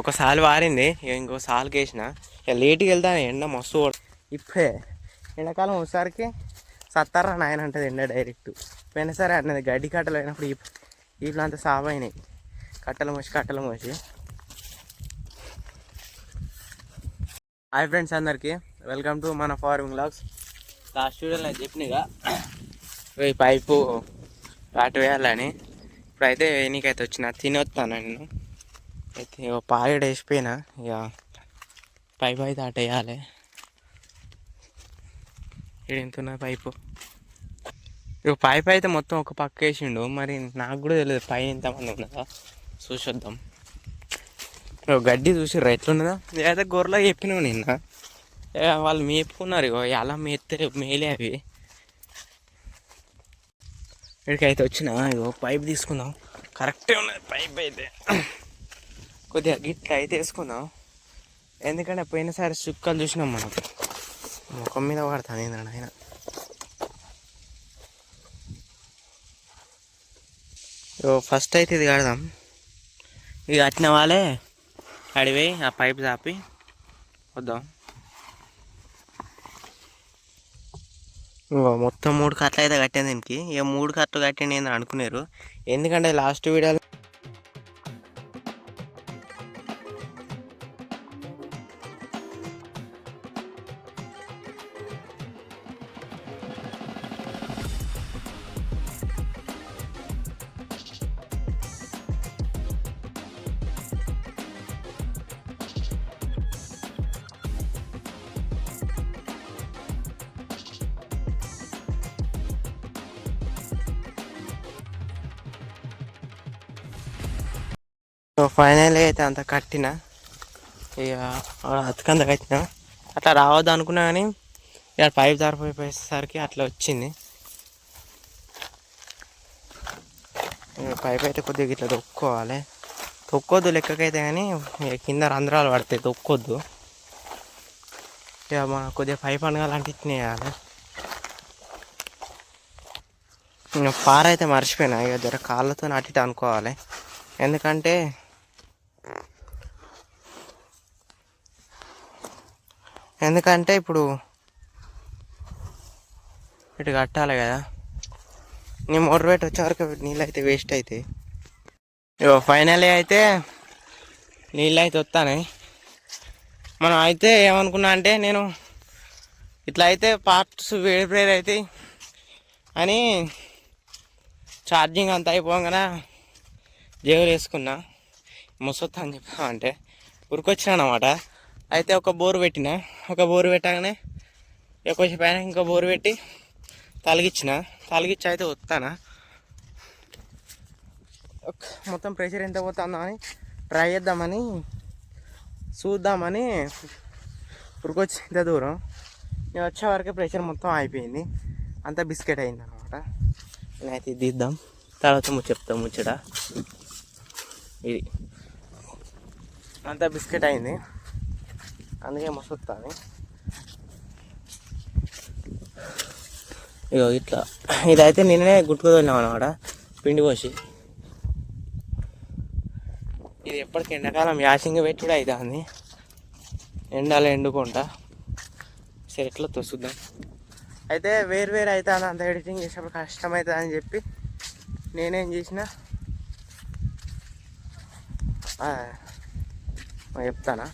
ఒకసారి వారింది. ఇంకో సాల్కి వేసిన ఇక లేట్కి వెళ్తాను ఎండ మస్తు ఇప్పుడే ఎండాకాలం ఒకసారికి సత్తారా నాయన అంటది ఎండ డైరెక్ట్. పోయిన సరే అన్నది గడ్డి కట్టలు అయినప్పుడు ఈ అంతా సాబైనాయి కట్టలు మోసి కట్టలు మోసి. హాయ్ ఫ్రెండ్స్ అందరికీ. వెల్కమ్ టు మన ఫార్మింగ్ లాగ్స్ లాస్ట్ వీడియోలో నేను చెప్పినగా ఈ పైపు రాటు వేయాలని. ఇప్పుడైతే నీకైతే వచ్చిన తినొస్తాను నేను? అయితే ఇక పాలెడ వేసిపోయినా. ఇక పైప్ అయితే అటు వేయాలి ఇక్కడ ఎంత పైపు. ఇక పైపు అయితే మొత్తం ఒక పక్క వేసిండు. మరి నాకు కూడా తెలియదు పై ఎంతమంది ఉన్నదా. చూసొద్దాం. ఇక గడ్డి చూసిర్రా ఎట్లున్నదా? లేదా గొర్రెలో చెప్పినావు నిన్న. వాళ్ళు మేపుకున్నారు ఇగో ఎలా మేస్తే మేలే అవి. ఇక్కడికైతే వచ్చిన ఇగో పైప్ తీసుకుందాం. కరెక్టే ఉన్నది పైప్ అయితే. కొద్దిగా గిట్ల అయితే వేసుకుందాం ఎందుకంటే పోయినసారి చుక్కలు చూసినాం మనం. ముఖం మీద పడతాను ఏంద్రా ఆయన ఫస్ట్ అయితే ఇది కడదాం. ఇది కట్టిన వాళ్ళే అడివి ఆ పైప్ చాపి వద్దాం. మొత్తం మూడు కట్టలు అయితే కట్టాను దీనికి. ఇక మూడు కట్టలు కట్టండి ఏందని అనుకున్నారు ఎందుకంటే లాస్ట్ వీడియోలో ఫైనల్ అయితే అంత కట్టిన. ఇక అతకంత కట్టిన. అట్లా రావద్దు అనుకున్నా కానీ ఇక పైప్ జారిపోయేసరికి అట్లా వచ్చింది. పైప్ అయితే కొద్దిగా ఇట్లా తొక్కోవాలి తొక్కొద్దు లెక్కకైతే కానీ ఇక కింద రంధ్రాలు పడతాయి తొక్కొద్దు. ఇక మన కొద్దిగా పైప్ అనగాలంటే ఇట్నే వేయాలి ఇంకా పార అయితే మర్చిపోయినా ఇక జర కాళ్ళతో అటు అనుకోవాలి. ఎందుకంటే ఎందుకంటే ఇప్పుడు ఇటు కట్టాలి కదా. నీ మోటర్ పెట్టి వచ్చే వరకు నీళ్ళు అయితే. వేస్ట్ అవుతాయి ఇగో ఫైనలీ అయితే నీళ్ళు అయితే వస్తాయి మనం అయితే ఏమనుకున్నా అంటే నేను ఇట్లా అయితే పార్ట్స్ వేడి ప్రేర్ అవుతాయి అని ఛార్జింగ్ అంతా అయిపోగానే జేవులు వేసుకున్నా ముసొత్తా అని చెప్పామంటే ఉరికొచ్చిన అనమాట అయితే ఒక బోరు పెట్టిన. ఒక బోరు పెట్టగానే కొంచెం పైన ఇంకో బోరు పెట్టి తలిగించిన తలిగించి అయితే వస్తానా మొత్తం ప్రెషర్ ఎంత పోతుందో అని ట్రై చేద్దామని చూద్దామని ఉరికొచ్చి ఇంత దూరం. నేను వచ్చే వరకు ప్రెషర్ మొత్తం అయిపోయింది అంత బిస్కెట్ అయింది అనమాట నేనైతే ఇది ఇద్దాం తర్వాత ము చెప్తాం ముచ్చట. ఇది అంత బిస్కెట్ అయింది. అందుకే మసొస్తాను ఇగో ఇట్లా. ఇదైతే నిన్ననే గుట్టుకుదొల్లాం అనమాట పిండి పోసి. ఇది ఎప్పటికి ఎండాకాలం యాసింగ్ పెట్టుడు అవుతుంది ఎండాలి ఎండుకుంటా. సరే ఎట్లా తొసుద్దాం. అయితే వేరు వేరు అవుతుంది అంత ఎడిటింగ్ చేసేప్పుడు కష్టం అవుతుంది అని చెప్పి నేనేం చేసిన చెప్తానా?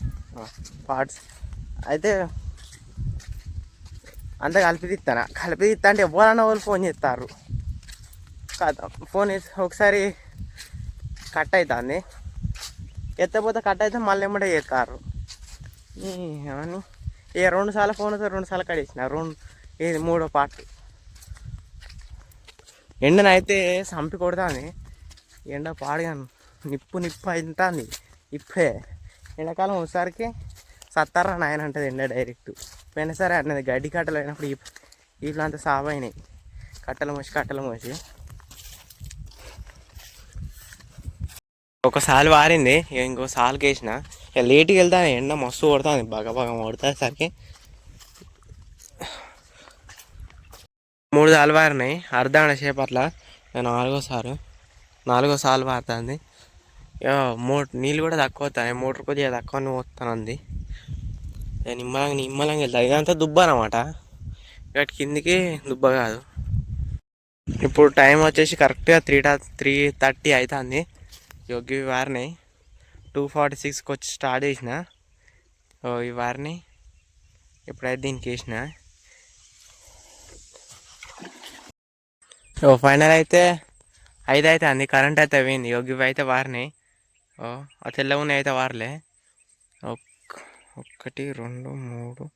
పార్ట్స్. అయితే అంతా కలిపి తీస్తానా కలిపి తీస్తా అంటే ఎవరన్నా వాళ్ళు ఫోన్ చేస్తారు. ఫోన్ ఒకసారి కట్ అవుతుంది ఎత్తపోతే కట్ అయితే మళ్ళీ ఎమ్మడే చేస్తారు. అని ఏ రెండు సార్లు ఫోన్ వస్తే రెండు సార్లు కడేసిన రెండు ఇది మూడో పార్ట్. ఎండనైతే చంపి కొడుతుంది. ఎండ పాడిగాను నిప్పు నిప్పు అవుతుంది ఇప్పే. ఎండాకాలం ఒకసారికి సత్తారా నాయన అంటుంది ఎండ డైరెక్ట్. పోయిన సరే అన్నది గడ్డి కట్టలు అయినప్పుడు ఈ అంతా అయినాయి. కట్టలు మోసి కట్టలు మోసి. ఒకసారి వారింది ఇక ఇంకో వేసిన ఇక లేట్కి వెళ్తాను ఎండ మస్తు కొడుతుంది బాగా బాగా కొడుతుంది మూడు సార్లు వారినాయి అర్ధ గంట సేపు అట్లా నాలుగోసారి నాలుగో సార్లు వారుతుంది. మో నీళ్ళు కూడా తక్కువ వస్తాయి మోటార్ కొద్దిగా తక్కువ వస్తానుంది ఇక నిమ్మలంగా నిమ్మలంగా వెళ్తాయి ఇదంతా దుబ్బ అనమాట ఇటు కిందికి దుబ్బ కాదు. ఇప్పుడు టైం వచ్చేసి కరెక్ట్గా త్రీ త్రీ థర్టీ అవుతుంది యోగి వారిని టూ ఫార్టీ సిక్స్కి వచ్చి స్టార్ట్ చేసిన. ఓ ఈ వారిని ఇప్పుడైతే దీనికి వేసిన. ఓ ఫైనల్ అయితే ఐదు అయితే అంది కరెంట్ అయితే పోయింది. యోగి అయితే వారిని ఆ తెల్ల ఉన్నాయి అయితే వారలే. ఒక్- ఒకటి రెండు మూడు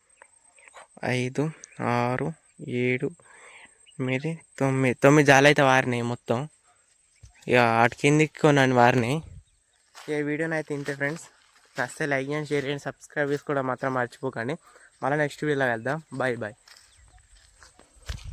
ఐదు ఆరు ఏడు ఎనిమిది తొమ్మిది. తొమ్మిది జాలు అయితే వారినాయి మొత్తం. ఇక అటు కిందికి కొన్నాను వారినాయి ఈ వీడియోని అయితే ఇంతే ఫ్రెండ్స్. నచ్చితే లైక్ చేయండి షేర్ చేయండి సబ్స్క్రైబ్ చేసుకోవడం మాత్రం మర్చిపోకండి. మళ్ళీ నెక్స్ట్ వీడియోలో వెళ్దాం బాయ్ బాయ్.